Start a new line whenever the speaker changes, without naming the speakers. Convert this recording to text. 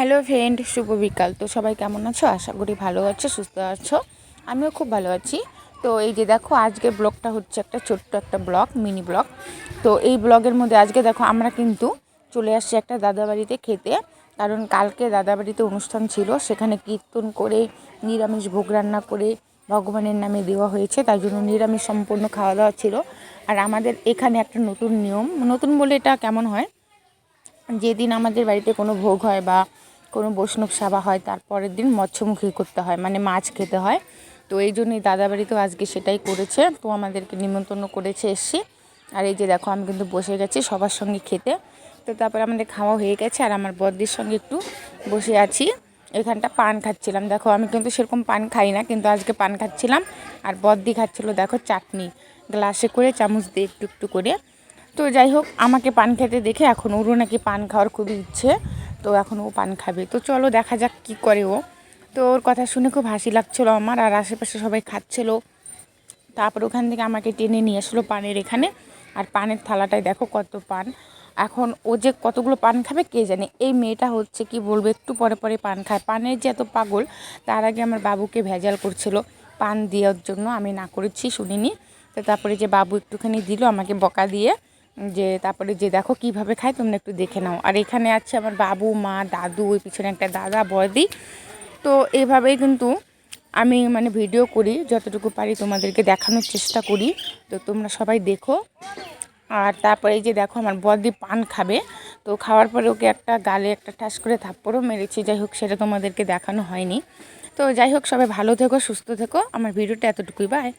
Hello friend শুভ বিকাল। তো সবাই কেমন আছো? আশা করি ভালো আছো, সুস্থ আছো। আমিও খুব ভালো আছি। তো এই যে দেখো, আজকে ব্লগটা হচ্ছে একটা ছোট্ট একটা ব্লগ, মিনি ব্লগ। তো এই ব্লগের মধ্যে আজকে দেখো, আমরা কিন্তু চলে আসছি একটা দাদাবাড়িতে খেতে। কারণ কালকে দাদাবাড়িতে অনুষ্ঠান ছিল, সেখানে কীর্তন করে, নিরামিষ ভোগ রান্না করে ভগবানের নামে দেওয়া হয়েছে। তাই জন্য নিরামিষ সম্পূর্ণ খাওয়া দাওয়া ছিল। আর আমাদের এখানে একটা নতুন নিয়ম, নতুন বলে এটা কেমন হয়? যেদিন আমাদের বাড়িতে কোনো ভোগ হয় বা কোনো বৈষ্ণব সেবা হয়, তারপরের দিন মৎস্যমুখী করতে হয় মানে মাছ খেতে হয়। তো এই জন্যই দাদা বাড়িতেও আজকে সেটাই করেছে। তো আমাদেরকে নিমন্ত্রণ করেছে এসছি আর এই যে দেখো, আমি কিন্তু বসে গেছি সবার সঙ্গে খেতে। তো তারপরে আমাদের খাওয়া হয়ে গেছে, আর আমার বদ্দির সঙ্গে একটু বসে আছি। এখানটা পান খাচ্ছিলাম। দেখো, আমি কিন্তু সেরকম পান খাই না, কিন্তু আজকে পান খাচ্ছিলাম। আর বদ্দি খাচ্ছিলো, দেখো, চাটনি। গ্লাসে করে চামচ দিয়ে একটু একটু করে। তো যাই হোক, আমাকে পান খেতে দেখে এখন ওরও নাকি পান খাওয়ার খুবই ইচ্ছে। তো এখন ও পান খাবে। তো চলো দেখা যাক কী করে ও। তো ওর কথা শুনে খুব হাসি লাগছিল আমার, আর আশেপাশে সবাই খাচ্ছিলো। তারপর ওখান থেকে আমাকে টেনে নিয়ে আসলো পানের এখানে। আর পানের থালাটায় দেখো কত পান। এখন ও যে কতগুলো পান খাবে কে জানে? এই মেয়েটা হচ্ছে কি বলব, একটু পরে পরে পান খায়। পানের যে এত পাগল, তার আগে আমার বাবুকে ভেজাল করছিল। পান দেওয়ার জন্য আমি না করেছি শুনিনি। তো তারপরে যে বাবু একটুখানি দিল আমাকে বকা দিয়ে। যে তারপরে যে দেখো কীভাবে খায় তোমরা একটু দেখে নাও। আর এখানে আছে আমার বাবু, মা, দাদু, ওই পিছনে একটা দাদা বয়দি তো এভাবেই কিন্তু আমি মানে ভিডিও করি, যতটুকু পারি তোমাদেরকে দেখানোর চেষ্টা করি। তো তোমরা সবাই দেখো। আর তারপরে যে দেখো আমার বদি পান খাবে। তো খাওয়ার পরে ওকে একটা গালে একটা ঠাস করে থাপ্পড়ও মেরেছি, যাই হোক সেটা তোমাদেরকে দেখানো হয়নি। তো যাই হোক সবাই ভালো থেকো, সুস্থ থেকো। আমার ভিডিওটা এতটুকুই বাই